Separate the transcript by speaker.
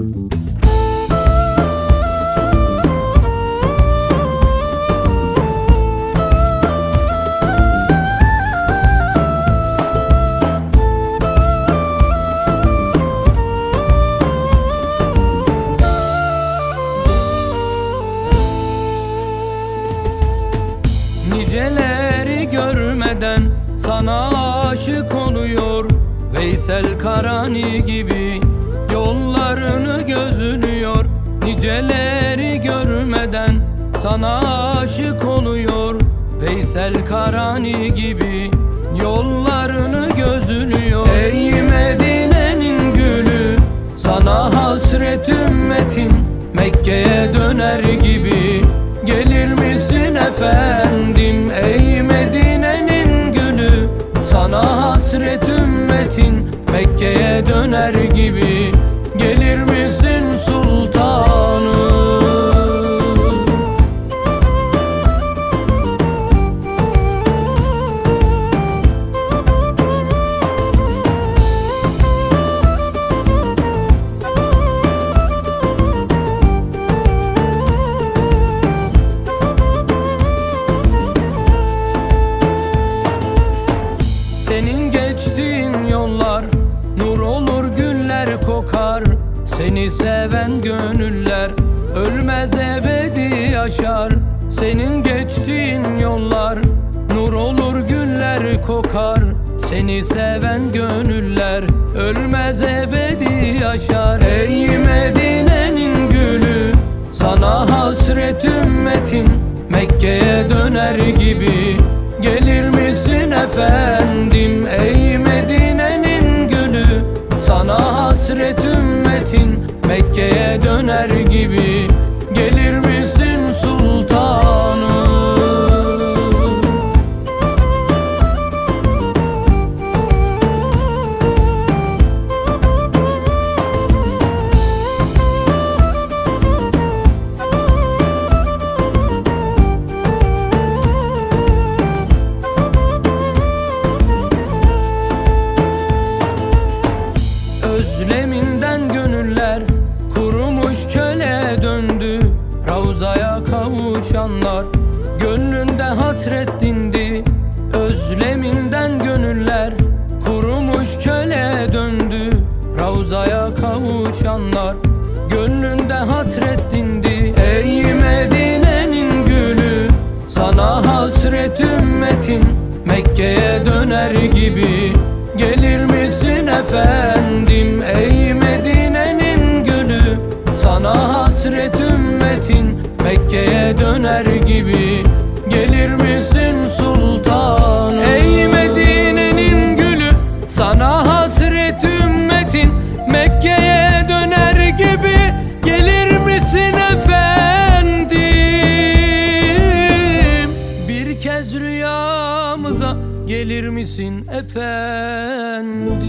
Speaker 1: Niceleri görmeden sana aşık oluyor Veysel Karani gibi yollarını gözünüyor Niceleri görmeden sana aşık oluyor. Veysel Karani gibi yollarını gözünüyor Ey Medine'nin gülü sana hasret ümmetin Mekke'ye döner gibi Gelir misin efendim Senin geçtiğin yollar Nur olur güller kokar. Seni seven gönüller Ölmez ebedi yaşar. Senin geçtiğin yollar Nur olur güller kokar. Seni seven gönüller Ölmez ebedi yaşar. Ey Medine'nin gülü Sana hasret ümmetin Mekke'ye döner gibi hasret ümmetin Mekke'ye döner gibi. Gelir misin kurumuş çöle döndü Ravzaya kavuşanlar. Gönlünde hasret dindi Özleminden gönüller. Kurumuş çöle döndü Ravzaya kavuşanlar. Gönlünde hasret dindi Ey Medine'nin gülü sana hasret ümmetin Mekke'ye döner gibi Gelir misin efendim döner gibi Gelir misin sultan? Ey Medine'nin gülü Sana hasret ümmetin Mekke'ye döner gibi Gelir misin efendim? Bir kez rüyamıza gelir misin efendim